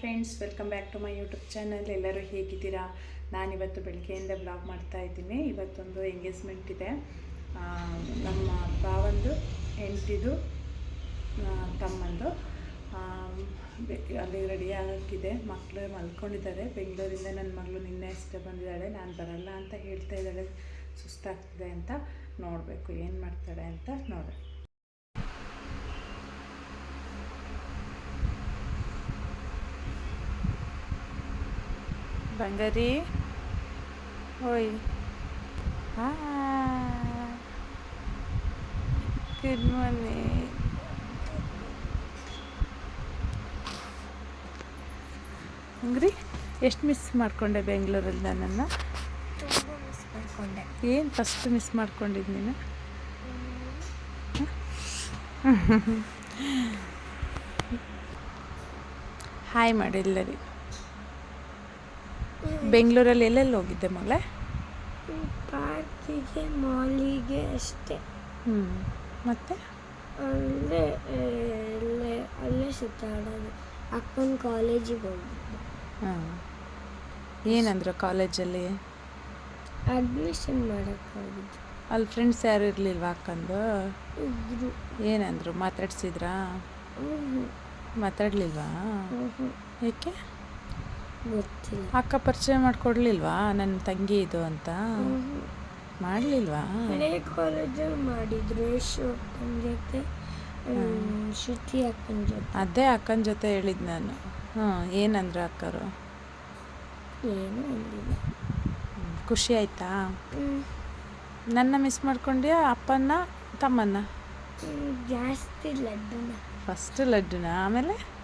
Friends welcome back to my YouTube channel ಎಲ್ಲರೂ ಹೇಗಿದ್ದೀರಾ? ನಾನಿವತ್ತು ಬೆಳಗ್ಗೆಯಿಂದ ಬ್ಲಾಗ್ ಮಾಡ್ತಾ ಇದ್ದೀನಿ. ಇವತ್ತೊಂದು ಎಂಗೇಜ್ಮೆಂಟ್ ಇದೆ. ನಮ್ಮ ಭಾವಂದು, ಹೆಂಡತಿದು ತಮ್ಮಂದು. ಅಲ್ಲಿ ರೆಡಿ ಆಗೋಕ್ಕಿದೆ. ಮಕ್ಕಳು ಮಲ್ಕೊಂಡಿದ್ದಾರೆ. ಬೆಂಗಳೂರಿಂದ ನನ್ನ ಮಗಳು ನಿನ್ನೆ ಅಷ್ಟೇ ಬಂದಿದ್ದಾಳೆ. ನಾನು ಬರಲ್ಲ ಅಂತ ಹೇಳ್ತಾ ಇದ್ದಾಳೆ. ಸುಸ್ತಾಗ್ತಿದೆ ಅಂತ ನೋಡಬೇಕು. ಏನು ಮಾಡ್ತಾಳೆ ಅಂತ ಬಂಗಾರಿ. ಓಯ್. Good morning hungry? ಎಷ್ಟು ಮಿಸ್ ಮಾಡಿಕೊಂಡೆ ಬೆಂಗಳೂರಲ್ಲಿ ನನ್ನನ್ನು? ತುಂಬ ಮಿಸ್ ಮಾಡ್ಕೊಂಡೆ. ಏನು ಫಸ್ಟ್ ಮಿಸ್ ಮಾಡ್ಕೊಂಡಿದ್ದು ನೀನು? ಹಾಯ್ ಮಾಡಿ ಎಲ್ಲರಿಗೂ ಬೆಂಗಳೂರಲ್ಲಿ ಎಲ್ಲೆಲ್ಲಿ ಹೋಗಿದ್ದೆ ಮಗಳೇ? ಪಾರ್ಕಿಗೆ ಮಾಲಿಗೆ ಅಷ್ಟೇ. ಹ್ಞೂ ಮತ್ತೆ? ಅಲ್ಲೇ ಅಲ್ಲೇ ಅಲ್ಲೇ ಸುತ್ತಾಡೋದು. ಅಕ್ಕನ ಕಾಲೇಜಿಗೆ ಹೋಗಿದ್ದೆ. ಹಾಂ. ಏನಂದ್ರು ಕಾಲೇಜಲ್ಲಿ? ಅಡ್ಮಿಷನ್ ಮಾಡಕ್ಕೆ ಹೋಗಿದ್ದೆ. ಅಲ್ಲಿ ಫ್ರೆಂಡ್ಸ್ ಯಾರು ಇರಲಿಲ್ವಾ ಅಕ್ಕಂದು? ಇದ್ರು. ಏನಂದ್ರು? ಮಾತಾಡ್ಸಿದ್ರಾ? ಮಾತಾಡ್ಲಿಲ್ವಾ. ಏಕೆ ಗೊತ್ತಿಲ್ಲ. ಅಕ್ಕ ಪರಿಚಯ ಮಾಡಿಕೊಡ್ಲಿಲ್ವಾ? ನನ್ನ ತಂಗಿ ಇದು ಅಂತ. ಮಾಡಲಿಲ್ವಾ? ಹಳೆ ಕಾಲೇಜಲ್ಲಿ ಮಾಡಿದ್ರು ಯಶು ಅಕ್ಕನ ಜೊತೆ ಶ್ರುತಿ ಅಕ್ಕನ ಜೊತೆ. ಅದೇ ಅಕ್ಕನ ಜೊತೆ ಹೇಳಿದ್ ನಾನು. ಹಾಂ ಏನಂದ್ರೆ ಅಕ್ಕರು? ಏನು ಅಂದಿಲ್ಲ. ಖುಷಿ ಆಯ್ತಾ? ನನ್ನ ಮಿಸ್ ಮಾಡ್ಕೊಂಡ್ಯಾ ಅಪ್ಪನ್ನ ತಮ್ಮನ್ನ? ಜಾಸ್ತಿ ಲಡ್ಡುನ. ಫಸ್ಟ್ ಲಡ್ಡುನ? ಆಮೇಲೆ?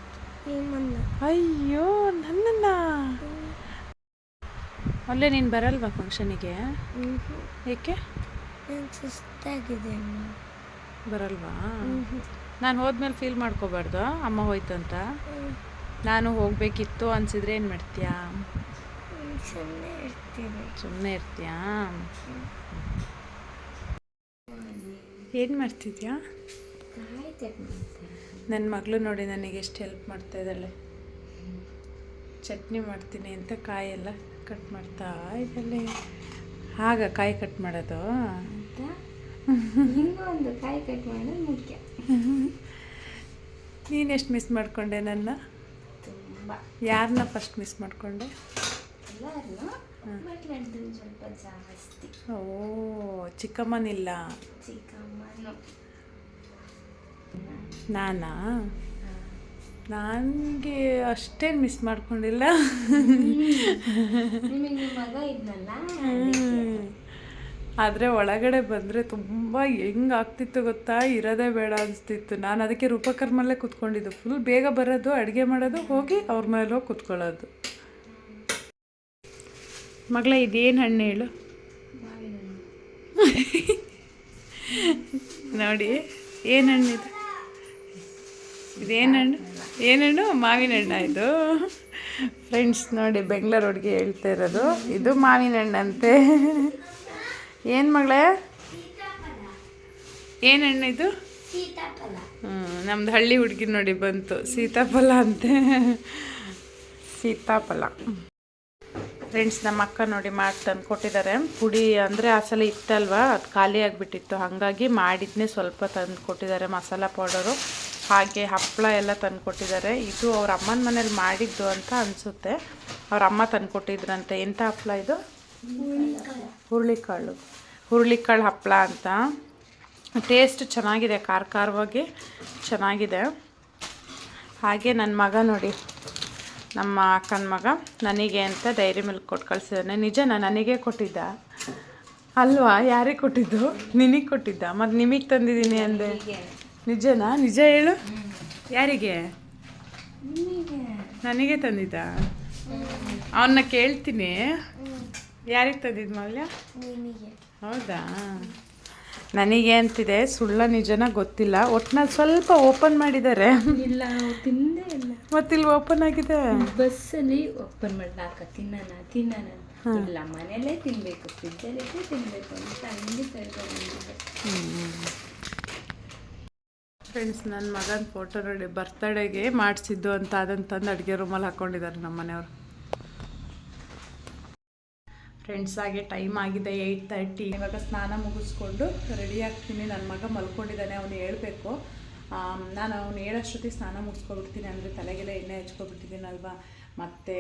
ನಿಮ್ಮನ್ನ. ಅಯ್ಯೋ ನನ್ನನ್ನ. ಅಲ್ಲೇ ನೀನು ಬರಲ್ವಾ ಫಂಕ್ಷನಿಗೆ. ಏಕೆ? ಸುಸ್ತಾಗಿದೆ ಬರಲ್ವಾ. ನಾನು ಹೋದ್ಮೇಲೆ ಫೀಲ್ ಮಾಡ್ಕೋಬಾರ್ದು ಅಮ್ಮ ಹೋಯ್ತು ಅಂತ. ನಾನು ಹೋಗಬೇಕಿತ್ತು ಅನ್ಸಿದ್ರೆ ಏನು ಮಾಡ್ತೀಯಾ? ಸುಮ್ಮನೆ ಇರ್ತೀನಿ. ಸುಮ್ಮನೆ ಇರ್ತೀಯಾ? ಏನು ಮಾಡ್ತಿದ್ಯಾ? ನನ್ನ ಮಗಳು ನೋಡಿ ನನಗೆ ಎಷ್ಟು ಹೆಲ್ಪ್ ಮಾಡ್ತಾ ಇದ್ದಾಳೆ. ಚಟ್ನಿ ಮಾಡ್ತೀನಿ ಅಂತ ಕಾಯೆಲ್ಲ ಕಟ್ ಮಾಡ್ತಾ ಇದ್ದಾಳೆ. ಆಗ ಕಾಯಿ ಕಟ್ ಮಾಡೋದು? ಒಂದು ಕಾಯಿ ಕಟ್ ಮಾಡೋದು ಮುಖ್ಯ. ನೀನು ಎಷ್ಟು ಮಿಸ್ ಮಾಡ್ಕೊಂಡೆ ನನ್ನ? ಯಾರನ್ನ ಫಸ್ಟ್ ಮಿಸ್ ಮಾಡ್ಕೊಂಡೆ? ಓ ಚಿಕ್ಕಮ್ಮನಿಲ್ಲ? ಚಿಕ್ಕಮ್ಮನು. ನಾನಾ? ನನಗೆ ಅಷ್ಟೇನು ಮಿಸ್ ಮಾಡ್ಕೊಂಡಿಲ್ಲ. ಆದರೆ ಒಳಗಡೆ ಬಂದರೆ ತುಂಬ ಹೆಂಗೆ ಆಗ್ತಿತ್ತು ಗೊತ್ತಾ? ಇರೋದೇ ಬೇಡ ಅನಿಸ್ತಿತ್ತು. ನಾನು ಅದಕ್ಕೆ ರೂಪಕರ್ಮಲ್ಲೇ ಕುತ್ಕೊಂಡಿದ್ದು. ಫುಲ್ ಬೇಗ ಬರೋದು ಅಡುಗೆ ಮಾಡೋದು ಹೋಗಿ ಅವ್ರ ಮೇಲೆ ಹೋಗಿ ಕುತ್ಕೊಳ್ಳೋದು. ಮಗಳ ಇದೇನು ಹಣ್ಣು ಹೇಳು. ನೋಡಿ ಏನು ಹಣ್ಣಿದು? ಇದೇನು ಹಣ್ಣು ಏನಣ್ಣು? ಮಾವಿನ ಹಣ್ಣು ಇದು ಫ್ರೆಂಡ್ಸ್ ನೋಡಿ ಬೆಂಗ್ಳೂರು ಹುಡುಗಿ ಹೇಳ್ತಾ ಇರೋದು. ಇದು ಮಾವಿನ ಹಣ್ಣಂತೆ ಏನು ಮಗಳೇ? ಏನು ಹಣ್ಣು ಇದು ಹ್ಞೂ ನಮ್ದು ಹಳ್ಳಿ ಹುಡುಗಿ ನೋಡಿ ಬಂತು. ಸೀತಾಫಲ ಅಂತೆ. ಸೀತಾಫಲ. ಫ್ರೆಂಡ್ಸ್ ನಮ್ಮ ಅಕ್ಕ ನೋಡಿ ಮಾಡಿ ತಂದು ಕೊಟ್ಟಿದ್ದಾರೆ ಪುಡಿ ಅಂದರೆ ಆ ಸಲ ಇತ್ತಲ್ವಾ? ಅದು ಖಾಲಿ ಆಗಿಬಿಟ್ಟಿತ್ತು. ಹಾಗಾಗಿ ಮಾಡಿದ್ನೇ ಸ್ವಲ್ಪ ತಂದು ಕೊಟ್ಟಿದ್ದಾರೆ ಮಸಾಲ ಪೌಡರು. ಹಾಗೆ ಹಪ್ಪಳ ಎಲ್ಲ ತಂದುಕೊಟ್ಟಿದ್ದಾರೆ. ಇದು ಅವ್ರ ಅಮ್ಮನ ಮನೇಲಿ ಮಾಡಿದ್ದು ಅಂತ ಅನಿಸುತ್ತೆ. ಅವ್ರ ಅಮ್ಮ ತಂದುಕೊಟ್ಟಿದ್ರಂತೆ. ಎಂಥ ಹಪ್ಪಳ ಇದು? ಹುರುಳಿಕಾಳು. ಹುರುಳಿಕಾಳು ಹಪ್ಪಳ ಅಂತ. ಟೇಸ್ಟ್ ಚೆನ್ನಾಗಿದೆ, ಖಾರ ಖಾರವಾಗಿ ಚೆನ್ನಾಗಿದೆ. ಹಾಗೆ ನನ್ನ ಮಗ ನೋಡಿ. ನಮ್ಮ ಅಕ್ಕನ ಮಗ ನನಗೆ ಅಂತ ಡೈರಿ ಮಿಲ್ಕ್ ಕೊಟ್ಟು ಕಳಿಸಿದ್ದಾನೆ. ನಿಜನಾ? ನನಗೆ ಕೊಟ್ಟಿದ್ದ? ಅಲ್ವಾ? ಯಾರಿಗೆ ಕೊಟ್ಟಿದ್ದು? ನಿನಗೆ ಕೊಟ್ಟಿದ್ದ? ಮತ್ತು ನಿಮಗೆ ತಂದಿದ್ದೀನಿ ಅಂದೆ. ನಿಜನಾ? ನಿಜ ಹೇಳು. ಯಾರಿಗೆ? ನನಗೆ ತಂದಿದ್ದ. ಅವನ್ನ ಕೇಳ್ತೀನಿ. ಯಾರಿಗೆ ತಂದಿದ್ದು ಮೌಲ್ಯ? ಹೌದಾ? ನನಗೆ ಅಂತಿದೆ ಸುಳ್ಳ ನಿಜನ ಗೊತ್ತಿಲ್ಲ. ಒಟ್ನಲ್ಲಿ ಸ್ವಲ್ಪ ಓಪನ್ ಮಾಡಿದ್ದಾರೆ ಇಲ್ಲ ತಿಂದೇ ಇಲ್ಲ. ಮತ್ತಿಲ್ಲಿ ಓಪನ್ ಆಗಿದೆ? ಬಸ್ಸಲ್ಲಿ ಓಪನ್ ಮಾಡ್ಲಾಕ ತಿನ್ನೋಣ ತಿನ್ನೋಣ ಇಲ್ಲ ಮನೆಯಲ್ಲೇ ತಿನ್ನಬೇಕು ಫ್ರಿಜ್ಜಲ್ಲಿ ತಿನ್ನಬೇಕು ಅಂತ ಹಂಗೆ ಕರ್ಕೊಂಡು ಫ್ರೆಂಡ್ಸ್ ನನ್ನ ಮಗನ ಫೋಟೋ ನೋಡಿ ಬರ್ತಡೇಗೆ ಮಾಡಿಸಿದ್ದು ಅಂತ ಅದನ್ನು ತಂದು ಅಡುಗೆ ರೂಮಲ್ಲಿ ಹಾಕ್ಕೊಂಡಿದ್ದಾರೆ ನಮ್ಮ ಮನೆಯವರು. ಫ್ರೆಂಡ್ಸ್ ಹಾಗೆ ಟೈಮ್ ಆಗಿದೆ ಏಯ್ಟ್ ತರ್ಟಿ ಇವಾಗ ಸ್ನಾನ ಮುಗಿಸ್ಕೊಂಡು ರೆಡಿ ಆಗ್ತೀನಿ. ನನ್ನ ಮಗ ಮಲ್ಕೊಂಡಿದ್ದಾನೆ, ಅವನು ಹೇಳಬೇಕು. ನಾನು ಅವ್ನು ಹೇಳೋಷ್ಟೊತ್ತಿಗೆ ಸ್ನಾನ ಮುಗಿಸ್ಕೊಬಿಡ್ತೀನಿ ಅಂದರೆ ತಲೆಗೆಲ್ಲ ಎಣ್ಣೆ ಹಚ್ಕೊಬಿಟ್ಟಿದ್ದೀನಲ್ವಾ ಮತ್ತೆ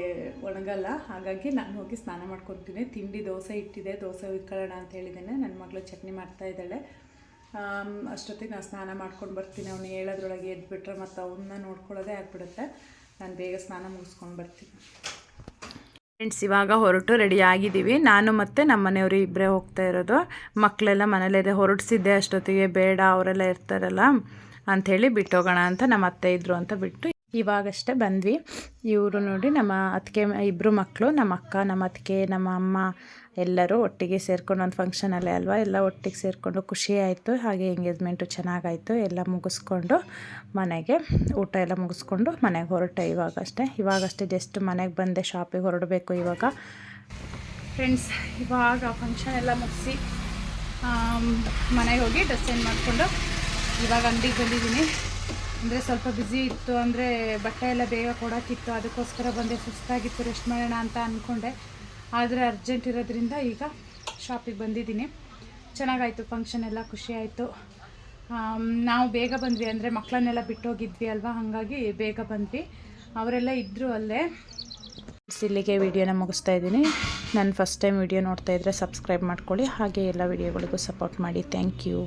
ಒಣಗಲ್ಲ. ಹಾಗಾಗಿ ನಾನು ಹೋಗಿ ಸ್ನಾನ ಮಾಡ್ಕೊತೀನಿ. ತಿಂಡಿ ದೋಸೆ ಇಟ್ಟಿದೆ. ದೋಸೆ ಇಟ್ಕೊಳ್ಳೋಣ ಅಂತ ಹೇಳಿದ್ದೇನೆ. ನನ್ನ ಮಗಳು ಚಟ್ನಿ ಮಾಡ್ತಾ ಇದ್ದಾಳೆ. ಅಷ್ಟೊತ್ತಿಗೆ ನಾನು ಸ್ನಾನ ಮಾಡ್ಕೊಂಡು ಬರ್ತೀನಿ. ಅವನು ಹೇಳೋದ್ರೊಳಗೆ ಎದ್ಬಿಟ್ರೆ ಮತ್ತು ಅವನ್ನ ನೋಡ್ಕೊಳ್ಳೋದೇ ಆಗ್ಬಿಡುತ್ತೆ. ನಾನು ಬೇಗ ಸ್ನಾನ ಮುಗಿಸ್ಕೊಂಡು ಬರ್ತೀನಿ. ಫ್ರೆಂಡ್ಸ್ ಇವಾಗ ಹೊರಟು ರೆಡಿ ಆಗಿದ್ದೀವಿ. ನಾನು ಮತ್ತು ನಮ್ಮ ಮನೆಯವರು ಇಬ್ಬರೇ ಹೋಗ್ತಾ ಇರೋದು. ಮಕ್ಕಳೆಲ್ಲ ಮನೇಲಿದೆ ಹೊರಡಿಸಿದ್ದೆ ಅಷ್ಟೊತ್ತಿಗೆ. ಬೇಡ, ಅವರೆಲ್ಲ ಇರ್ತಾರಲ್ಲ, ಅಂಥೇಳಿ ಬಿಟ್ಟೋಗೋಣ ಅಂತ ನಮ್ಮ ಅತ್ತೆ ಇದ್ದರು ಅಂತ ಬಿಟ್ಟು ಇವಾಗಷ್ಟೇ ಬಂದ್ವಿ. ಇವರು ನೋಡಿ ನಮ್ಮ ಅತ್ತಿಗೆ ಇಬ್ಬರು ಮಕ್ಕಳು ನಮ್ಮ ಅಕ್ಕ, ನಮ್ಮ ಅತ್ತಿಗೆ, ನಮ್ಮ ಅಮ್ಮ ಎಲ್ಲರೂ ಒಟ್ಟಿಗೆ ಸೇರ್ಕೊಂಡು ಒಂದು ಫಂಕ್ಷನಲ್ಲೇ ಅಲ್ವಾ? ಎಲ್ಲ ಒಟ್ಟಿಗೆ ಸೇರಿಕೊಂಡು ಖುಷಿ ಆಯಿತು. ಹಾಗೆ ಎಂಗೇಜ್ಮೆಂಟು ಚೆನ್ನಾಗಾಯಿತು. ಎಲ್ಲ ಮುಗಿಸ್ಕೊಂಡು ಮನೆಗೆ, ಊಟ ಎಲ್ಲ ಮುಗಿಸ್ಕೊಂಡು ಮನೆಗೆ ಹೊರಟೆ ಇವಾಗಷ್ಟೇ. ಇವಾಗಷ್ಟೇ ಜಸ್ಟ್ ಮನೆಗೆ ಬಂದೆ ಶಾಪಿಗೆ ಹೊರಡಬೇಕು ಇವಾಗ. ಫ್ರೆಂಡ್ಸ್ ಇವಾಗ ಫಂಕ್ಷನ್ ಎಲ್ಲ ಮುಗಿಸಿ ಮನೆಗೆ ಹೋಗಿ ಡ್ರೆಸ್ ಚೇಂಜ್ ಮಾಡಿಕೊಂಡು ಇವಾಗ ಅಂಗಡಿಗೆ ಬಂದಿದ್ದೀನಿ. ಅಂದರೆ ಸ್ವಲ್ಪ ಬ್ಯುಸಿ ಇತ್ತು ಅಂದರೆ ಬಟ್ಟೆ ಎಲ್ಲ ಬೇಗ ಕೊಡೋಕ್ಕಿತ್ತು ಅದಕ್ಕೋಸ್ಕರ ಬಂದೆ, ಸುಸ್ತಾಗಿತ್ತು ರೆಸ್ಟ್ ಮಾಡೋಣ ಅಂತ ಅಂದ್ಕೊಂಡೆ ಆದರೆ ಅರ್ಜೆಂಟ್ ಇರೋದ್ರಿಂದ ಈಗ ಶಾಪಿಗೆ ಬಂದಿದ್ದೀನಿ. ಚೆನ್ನಾಗಾಯಿತು ಫಂಕ್ಷನ್ ಎಲ್ಲ ಖುಷಿ ಆಯಿತು. ನಾವು ಬೇಗ ಬಂದ್ವಿ ಅಂದರೆ ಮಕ್ಕಳನ್ನೆಲ್ಲ ಬಿಟ್ಟೋಗಿದ್ವಿ ಅಲ್ವಾ? ಹಾಗಾಗಿ ಬೇಗ ಬಂದ್ವಿ. ಅವರೆಲ್ಲ ಇದ್ದರು ಅಲ್ಲೇ. ಇಲ್ಲಿಗೆ ವಿಡಿಯೋನ ಮುಗಿಸ್ತಾ ಇದ್ದೀನಿ. ನಾನು ಫಸ್ಟ್ ಟೈಮ್ ವಿಡಿಯೋ ನೋಡ್ತಾ ಇದ್ದರೆ ಸಬ್ಸ್ಕ್ರೈಬ್ ಮಾಡ್ಕೊಳ್ಳಿ. ಹಾಗೆ ಎಲ್ಲ ವಿಡಿಯೋಗಳಿಗೂ ಸಪೋರ್ಟ್ ಮಾಡಿ. Thank you